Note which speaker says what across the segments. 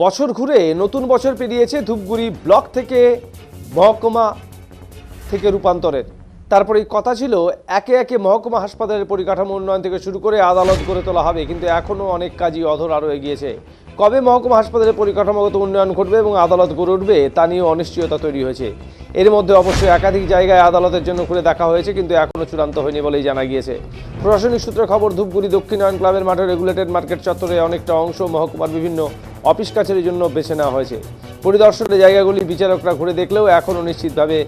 Speaker 1: বছর ঘুরে নতুন বছর পেরিয়েছে ধূপগুড়ি ব্লক থেকে মহকুমা থেকে রূপান্তরের। তারপরে কথা ছিল একে একে মহকুমা হাসপাতালের পরিকাঠামো উন্নয়ন থেকে শুরু করে আদালত গড়ে তোলা হবে, কিন্তু এখনও অনেক কাজই অধর আরও এগিয়েছে। কবে মহকুমা হাসপাতালের পরিকাঠামোগত উন্নয়ন ঘটবে এবং আদালত গড়ে উঠবে, তা নিয়েও অনিশ্চয়তা তৈরি হয়েছে। এর মধ্যে অবশ্যই একাধিক জায়গায় আদালতের জন্য খুলে দেখা হয়েছে, কিন্তু এখনও চূড়ান্ত হয়নি বলেই জানা গিয়েছে। প্রশাসনিক সূত্রে খবর, ধূপগুড়ি দক্ষিণায়ন ক্লাবের মাঠে রেগুলেটেড মার্কেট চত্বরে অনেকটা অংশ মহকুমার বিভিন্ন অফিস কাছারির জন্য বেছে নেওয়া হয়েছে। পরিদর্শনের জায়গাগুলি বিচারকরা ঘুরে দেখলেও এখনও নিশ্চিতভাবে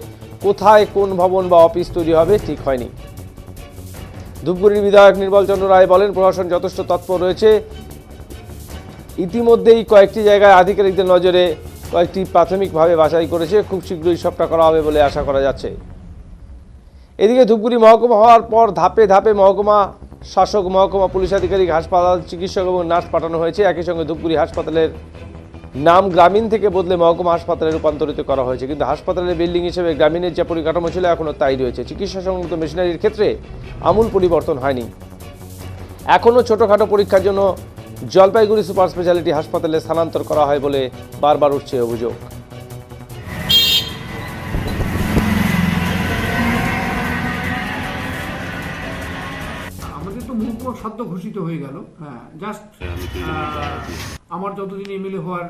Speaker 1: কোথায় কোন ভবন বা অফিস তৈরি হবে ঠিক হয়নি। ধূপগুড়ির বিধায়ক নির্মল চন্দ্র রায় বলেন, প্রশাসন যথেষ্ট তৎপর রয়েছে। ইতিমধ্যেই কয়েকটি জায়গায় আধিকারিকদের নজরে কয়েকটি প্রাথমিকভাবে বাছাই করেছে। খুব শীঘ্রই সবটা করা হবে বলে আশা করা যাচ্ছে। এদিকে ধূপগুড়ি মহকুমা হওয়ার পর ধাপে ধাপে মহকুমা শাসক মহকুমা পুলিশ আধিকারিক, হাসপাতাল চিকিৎসক এবং নার্স পাঠানো হয়েছে। একই সঙ্গে ধূপগুড়ি হাসপাতালের নাম গ্রামীণ থেকে বদলে মহকুমা হাসপাতালে রূপান্তরিত করা হয়েছে। কিন্তু হাসপাতালের বিল্ডিং হিসেবে গ্রামীণের যে পরিকাঠামো ছিল এখনও তাই রয়েছে। চিকিৎসা সংক্রান্ত মেশিনারির ক্ষেত্রে আমূল পরিবর্তন হয়নি। এখনও ছোটোখাটো পরীক্ষার জন্য জলপাইগুড়ি সুপার স্পেশালিটি হাসপাতালে স্থানান্তর করা হয় বলে বারবার উঠছে অভিযোগ।
Speaker 2: সদ্য ঘোষিত হয়ে গেল। হ্যাঁ জাস্ট আমার যতদিন এমএলএ হওয়ার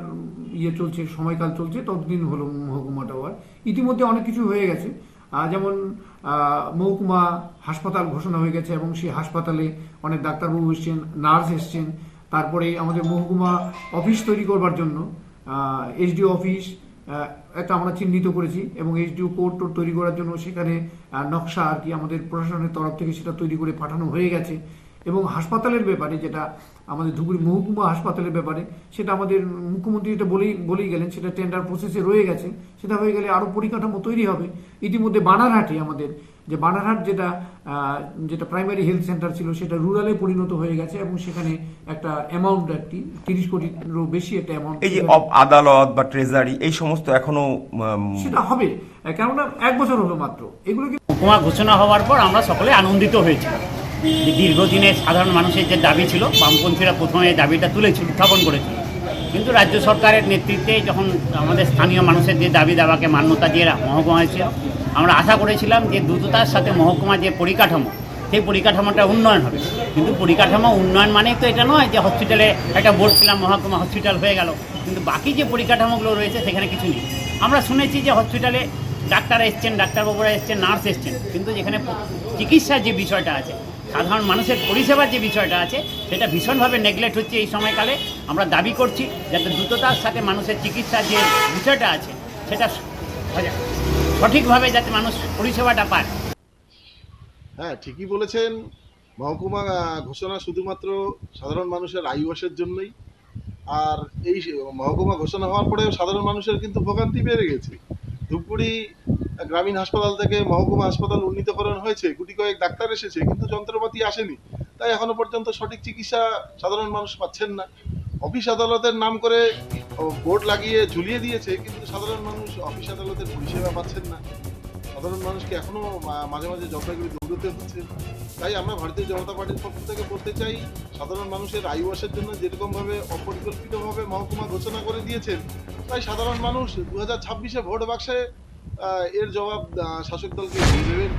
Speaker 2: ইয়ে চলছে, সময়কাল চলছে, ততদিন হলো মহকুমাটা হওয়ার ইতিমধ্যে অনেক কিছু হয়ে গেছে। যেমন মহকুমা হাসপাতাল ঘোষণা হয়ে গেছে এবং সেই হাসপাতালে অনেক ডাক্তারবাবু এসছেন, নার্স এসছেন। তারপরে আমাদের মহকুমা অফিস তৈরি করবার জন্য এসডিও অফিস একটা আমরা চিহ্নিত করেছি এবং এইচডিও কোর্ট তৈরি করার জন্য সেখানে নকশা আর কি আমাদের প্রশাসনের তরফ থেকে সেটা তৈরি করে পাঠানো হয়ে গেছে। এবং হাসপাতালের ব্যাপারে যেটা আমাদের ধুবুরি মহকুমা হাসপাতালের ব্যাপারে সেটা আমাদের মুখ্যমন্ত্রী এটা বলেই বলেই গেলেন সেটা টেন্ডার প্রসেসে রয়ে গেছে সেটা হয়ে গেলে আরও পরিকাঠামো তৈরি হবে। ইতিমধ্যে বানারহাটে আমাদের যে বানারহাট যেটা যেটা প্রাইমারি হেলথ সেন্টার ছিল সেটা রুরালে পরিণত হয়ে গেছে এবং সেখানে একটা অ্যামাউন্ট একটি তিরিশ কোটিরও বেশি একটা অ্যামাউন্ট
Speaker 3: এই যে আদালত বা ট্রেজারি এই সমস্ত এখনও
Speaker 2: সেটা হবে কেননা এক বছর হলো মাত্র। এগুলো কি
Speaker 4: ঘোষণা হওয়ার পর আমরা সকলে আনন্দিত হয়েছিলাম। দীর্ঘদিনের সাধারণ মানুষের যে দাবি ছিল, বামপন্থীরা প্রথমে দাবিটা তুলেছিল, উত্থাপন করেছিল। কিন্তু রাজ্য সরকারের নেতৃত্বে যখন আমাদের স্থানীয় মানুষের যে দাবি দাবাকে মান্যতা দিয়ে মহকুমা হয়েছিল, আমরা আশা করেছিলাম যে দ্রুততার সাথে মহকুমা যে পরিকাঠামো, সেই পরিকাঠামোটা উন্নয়ন হবে। কিন্তু পরিকাঠামো উন্নয়ন মানে তো এটা নয় যে হসপিটালে একটা বোর্ড ছিলাম মহকুমা হসপিটাল হয়ে গেল। কিন্তু বাকি যে পরিকাঠামোগুলো রয়েছে, সেখানে কিছু নেই। আমরা শুনেছি যে হসপিটালে ডাক্তার এসছেন, ডাক্তারবাবুরা এসছেন, নার্স এসছেন। কিন্তু যেখানে চিকিৎসার যে বিষয়টা আছে সাধারণ মানুষের পরিষেবার যে বিষয়টা আছে, সেটা ভীষণভাবে নেগলেক্ট হচ্ছে এই সময়কালে। আমরা দাবি করছি যাতে দ্রুততার সাথে মানুষের চিকিৎসার যে বিষয়টা আছে, সেটা সঠিকভাবে যাতে মানুষ পরিষেবাটা পায়।
Speaker 5: হ্যাঁ ঠিকই বলেছেন। মহকুমা ঘোষণা শুধুমাত্র সাধারণ মানুষের আয়ুবাসের জন্যই। আর এই মহকুমা ঘোষণা হওয়ার পরেও সাধারণ মানুষের কিন্তু ভোগান্তি বেড়ে গেছে। ধূপগুড়ি গ্রামীণ হাসপাতাল থেকে মহকুমা হাসপাতাল উন্নীতকরণ হয়েছে, গুটি কয়েক ডাক্তার এসেছে, কিন্তু যন্ত্রপাতি আসেনি। তাই এখনও পর্যন্ত সঠিক চিকিৎসা সাধারণ মানুষ পাচ্ছেন না। অফিস আদালতের নাম করে বোর্ড লাগিয়ে ঝুলিয়ে দিয়েছে, কিন্তু সাধারণ মানুষ অফিস আদালতের পরিষেবা পাচ্ছেন না। সাধারণ মানুষকে এখনও মা- মাঝে মাঝে জলপাইগুড়ি দৌড়তে হচ্ছে। তাই আমরা ভারতীয় জনতা পার্টির পক্ষ থেকে বলতে চাই, সাধারণ মানুষের আয়ু আসার জন্য যেরকমভাবে অপরিকল্পিতভাবে মহকুমা ঘোষণা করে দিয়েছেন, তাই সাধারণ মানুষ দু হাজার ছাব্বিশে ভোট বাক্সে এর জবাব শাসক দলকে দিয়ে দেবেন।